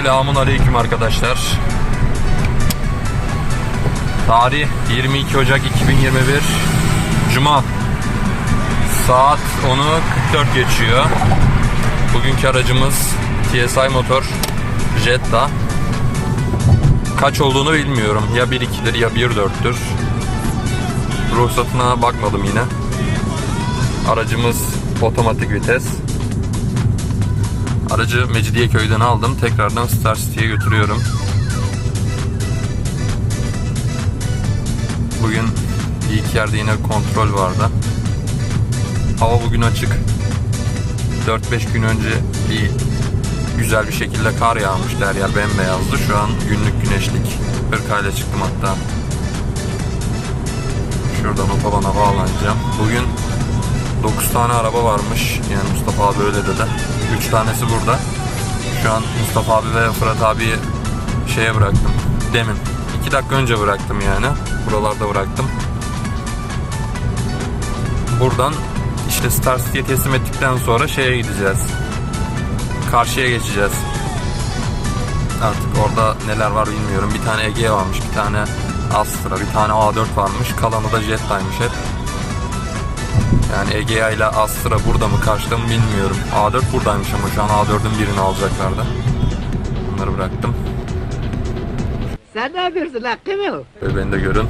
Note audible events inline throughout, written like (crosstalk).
Selamun aleyküm arkadaşlar. Tarih 22 Ocak 2021 Cuma. Saat 10'u 44 geçiyor. Bugünkü aracımız TSI motor Jetta. Kaç olduğunu bilmiyorum. Ya 1.2'dir ya 1.4'tür Ruhsatına bakmadım yine. Aracımız otomatik vites Aracı Mecidiyeköy'den aldım. Tekrardan Star City'ye götürüyorum. Bugün ilk yerde yine kontrol vardı. Hava bugün açık. 4-5 gün önce bir güzel bir şekilde kar yağmıştı her yer bembeyazdı. Şu an günlük güneşlik. Hırkayla çıktım hatta. Şuradan otobana bağlanacağım. Bugün 9 tane araba varmış. Yani Mustafa abi öyle dedi. 3 tanesi burada. Şu an Mustafa abi ve Fırat abiyi şeye bıraktım. Demin. 2 dakika önce bıraktım yani. Buralarda bıraktım. Buradan işte Star City'ye teslim ettikten sonra şeye gideceğiz. Karşıya geçeceğiz. Artık orada neler var bilmiyorum. Bir tane Ege varmış, bir tane Astra, bir tane A4 varmış. Kalanı da Jetta'ymış hep. Yani Egea ile Astra burada mı karşıda mı bilmiyorum. A4 buradaymış ama şu an A4'ün birini alacaklardı. Bunları bıraktım. Sen ne yapıyorsun lan Kımıl? Ve beni de görün.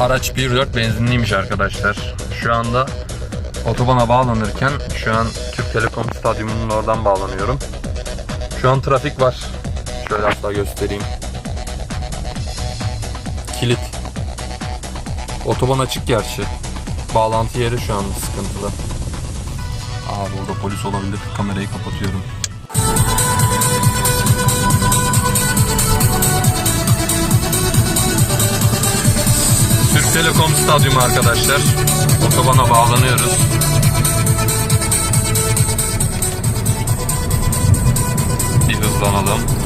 Araç 1.4 benzinliymiş arkadaşlar. Şu anda otobana bağlanırken şu an Türk Telekom Stadyumu'nun oradan bağlanıyorum. Şu an trafik var. Şöyle hatta göstereyim. Kilit. Otoban açık gerçi. Bağlantı yeri şu an sıkıntılı. Aa burada polis olabilir. Kamerayı kapatıyorum. Türk Telekom Stadyumu arkadaşlar. Otobana bağlanıyoruz. Bir hızlanalım.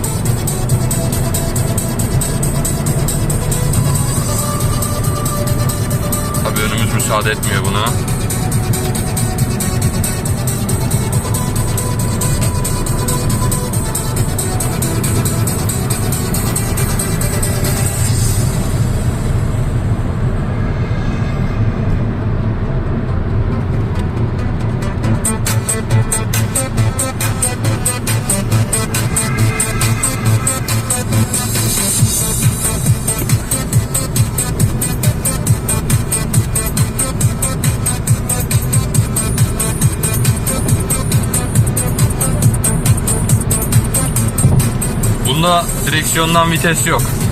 Tabii önümüz müsaade etmiyor buna. Direksiyondan vites yok.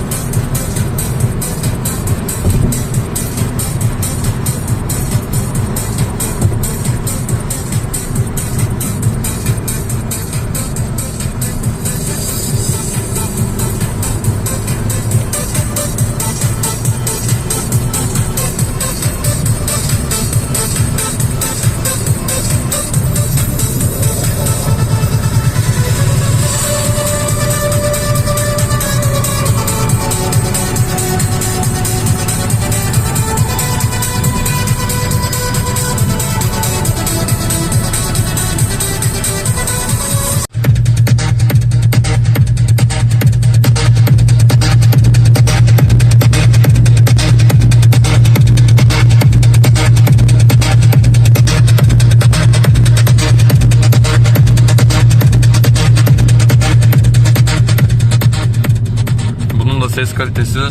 sesi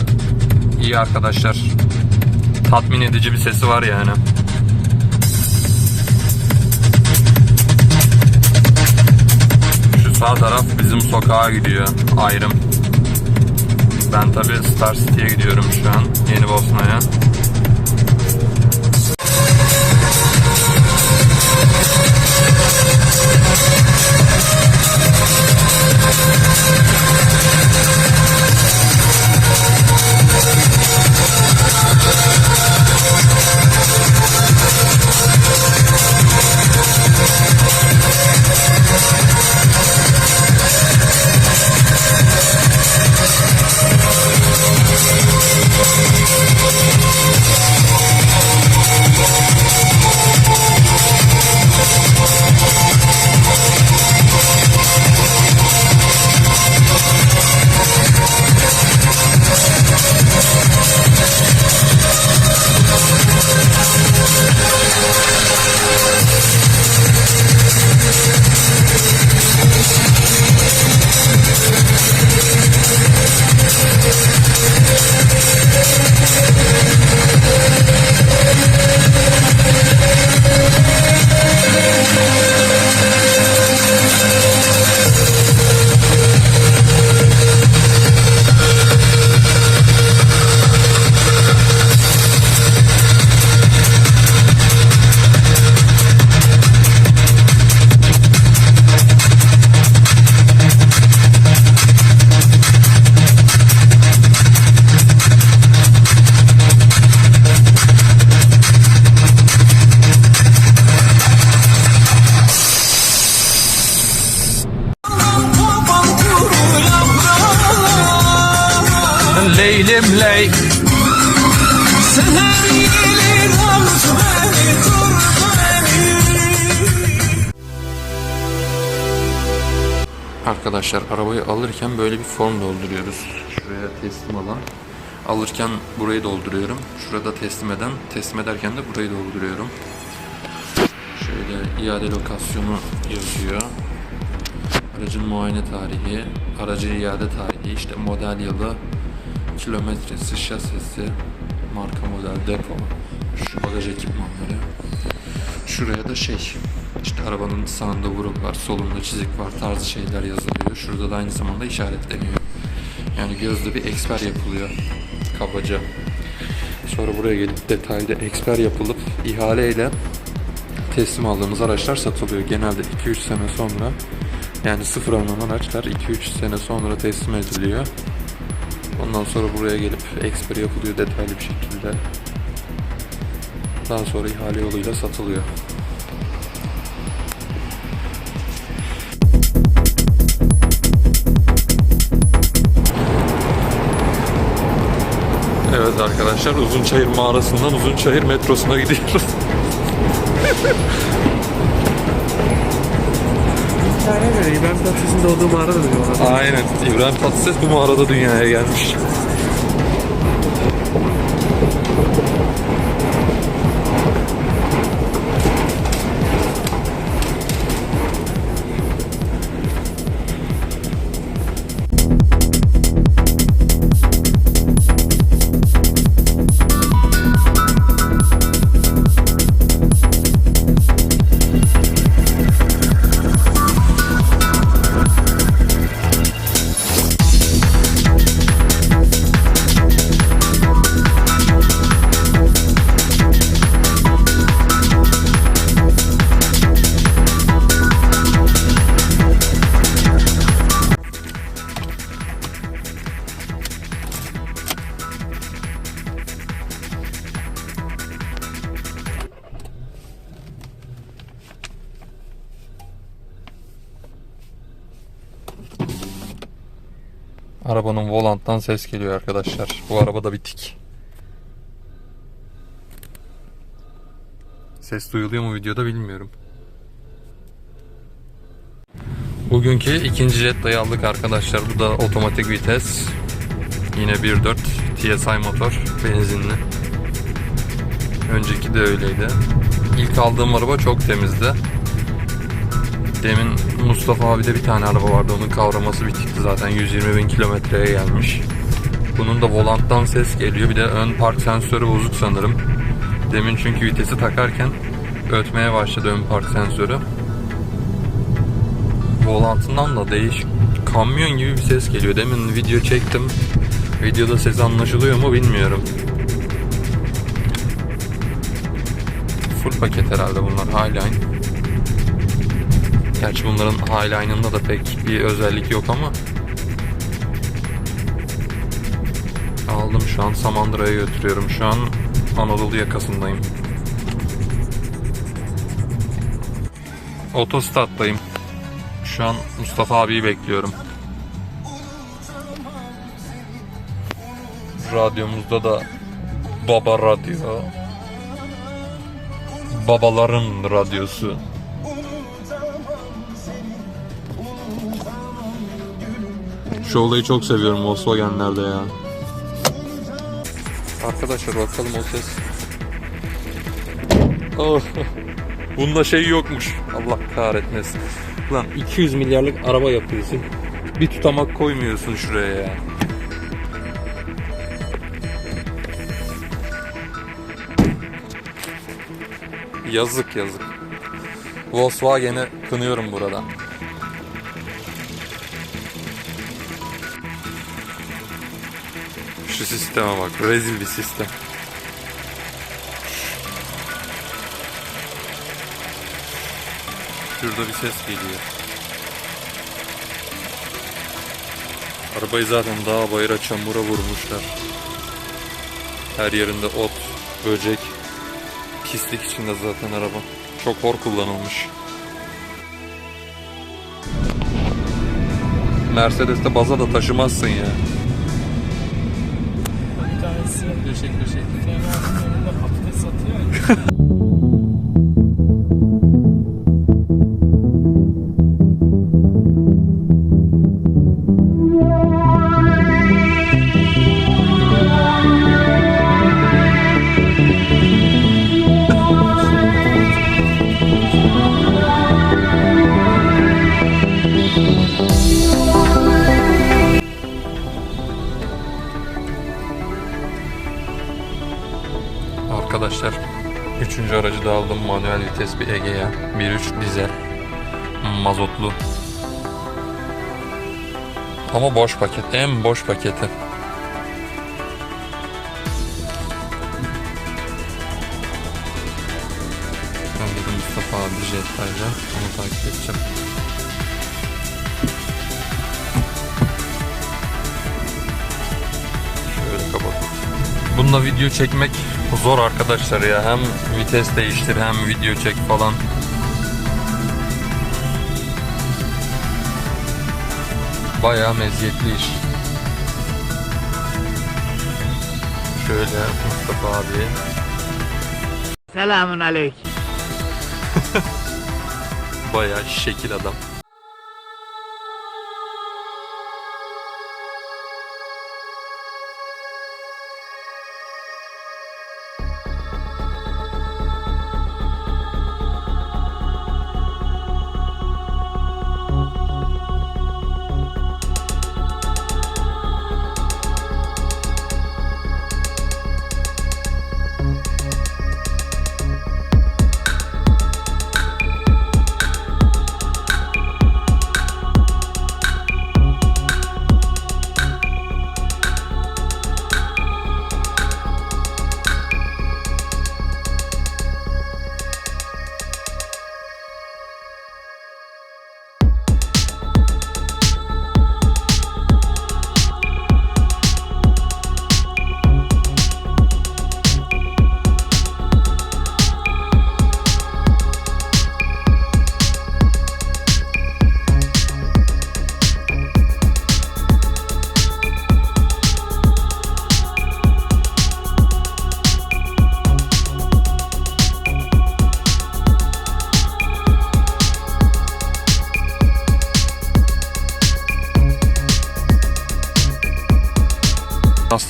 iyi arkadaşlar. Tatmin edici bir sesi var yani. Şu sağ taraf bizim sokağa gidiyor. Ayrım. Ben tabi Star City'ye gidiyorum şu an. Yeni Bosna'ya. Thank you. Arkadaşlar arabayı alırken böyle bir form dolduruyoruz. Şuraya teslim alan. Alırken burayı dolduruyorum. Şurada teslim eden, teslim ederken de burayı dolduruyorum. Şöyle iade lokasyonu yazıyor. Aracın muayene tarihi, aracı iade tarihi, işte model yılı, kilometresi, şasisi, marka model, depo, şu bagaj ekipmanları. Şuraya da şey, işte arabanın sağında vuruk var, solunda çizik var tarzı şeyler yazılıyor. Şurada da aynı zamanda işaretleniyor. Yani gözde bir eksper yapılıyor kabaca. Sonra buraya gelip detaylı eksper yapılıp ihaleyle teslim aldığımız araçlar satılıyor. Genelde 2-3 sene sonra yani sıfır alınan araçlar 2-3 sene sonra teslim ediliyor. Ondan sonra buraya gelip eksper yapılıyor detaylı bir şekilde. Daha sonra ihale yoluyla satılıyor. Arkadaşlar Uzunçayır mağarasından Uzunçayır metrosuna gidiyoruz. Göre İbrahim Tatlıses'in doğduğu mağara da diyorlar. Aynen. İbrahim Tatlıses bu mağarada dünyaya gelmiş. Arabanın volanttan ses geliyor arkadaşlar. Bu arabada bitik. Ses duyuluyor mu videoda bilmiyorum. Bugünkü ikinci Jetta'yı aldık arkadaşlar. Bu da otomatik vites. Yine 1.4 TSI motor. Benzinli. Önceki de öyleydi. İlk aldığım araba çok temizdi. Demin Mustafa abi de bir tane araba vardı. Onun kavraması bitikti zaten. 120 bin kilometreye gelmiş. Bunun da volanttan ses geliyor. Bir de ön park sensörü bozuk sanırım. Demin çünkü vitesi takarken ötmeye başladı ön park sensörü. Volantından da değişik kamyon gibi bir ses geliyor. Demin video çektim. Videoda ses anlaşılıyor mu bilmiyorum. Full paket herhalde bunlar Highline. Gerçi bunların Highline'ında da pek bir özellik yok ama Aldım şu an Samandıra'ya götürüyorum. Şu an Anadolu yakasındayım. Otostattayım. Şu an Mustafa abiyi bekliyorum. Radyomuzda da Baba Radyo. Babaların radyosu. Şu olayı çok seviyorum Volkswagen'lerde ya. Arkadaşlar bakalım o ses. Oh. (laughs) Bunda şey yokmuş. Allah kahretmesin. Lan 200 milyarlık araba yapıyorsun. Bir tutamak koymuyorsun şuraya ya. Yazık yazık. Volkswagen'i kınıyorum burada. Şu sisteme bak. Rezil bir sistem. Şurada bir ses geliyor. Arabayı zaten dağa bayıra çamura vurmuşlar. Her yerinde ot, böcek, pislik içinde zaten araba. Çok hor kullanılmış. Mercedes'te baza da taşımazsın ya. Köşe köşe. Patates satıyor üçüncü aracı da aldım manuel vites bir Egea 1.3 dizel. Mazotlu. Ama boş paket en boş paketi. Ben dedim Mustafa abi Jetta'yla onu takip edeceğim. Şöyle kapat. Bununla video çekmek zor arkadaşlar ya. Hem vites değiştir hem video çek falan. Bayağı meziyetli iş. Şöyle Mustafa abi. Selamun aleyküm. (laughs) Bayağı şekil adam.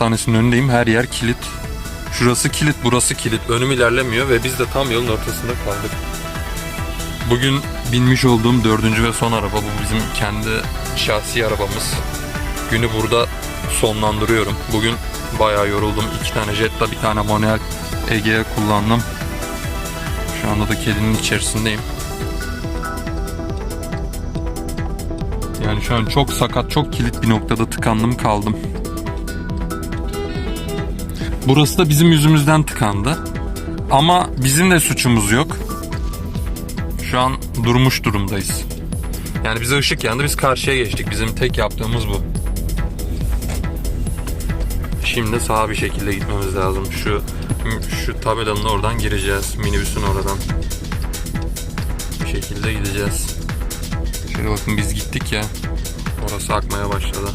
Hastanesinin önündeyim. Her yer kilit. Şurası kilit, burası kilit. Önüm ilerlemiyor ve biz de tam yolun ortasında kaldık. Bugün binmiş olduğum dördüncü ve son araba. Bu bizim kendi şahsi arabamız. Günü burada sonlandırıyorum. Bugün bayağı yoruldum. İki tane Jetta, bir tane manuel Egea kullandım. Şu anda da kedinin içerisindeyim. Yani şu an çok sakat, çok kilit bir noktada tıkandım kaldım. Burası da bizim yüzümüzden tıkandı. Ama bizim de suçumuz yok. Şu an durmuş durumdayız. Yani bize ışık yandı biz karşıya geçtik. Bizim tek yaptığımız bu. Şimdi sağa bir şekilde gitmemiz lazım. Şu şu tabelanın oradan gireceğiz. Minibüsün oradan. Bir şekilde gideceğiz. Şöyle bakın biz gittik ya. Orası akmaya başladı.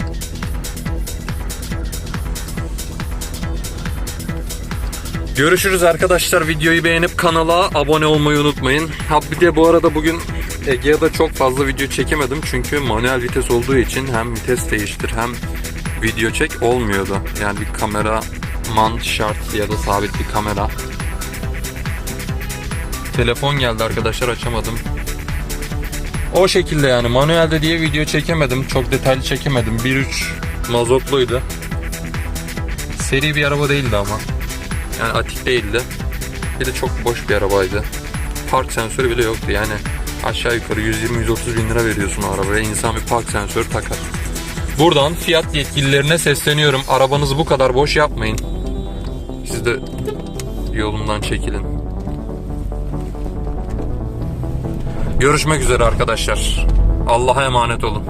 Görüşürüz arkadaşlar. Videoyu beğenip kanala abone olmayı unutmayın. Ha bir de bu arada bugün Egea'da çok fazla video çekemedim. Çünkü manuel vites olduğu için hem vites değiştir hem video çek olmuyordu. Yani bir kameraman şart ya da sabit bir kamera. Telefon geldi arkadaşlar açamadım. O şekilde yani manuelde diye video çekemedim. Çok detaylı çekemedim. 1.3 mazotluydu. Seri bir araba değildi ama. Yani atik değildi. Bir de çok boş bir arabaydı. Park sensörü bile yoktu yani. Aşağı yukarı 120-130 bin lira veriyorsun o arabaya. İnsan bir park sensörü takar. Buradan fiyat yetkililerine sesleniyorum. Arabanızı bu kadar boş yapmayın. Siz de yolumdan çekilin. Görüşmek üzere arkadaşlar. Allah'a emanet olun.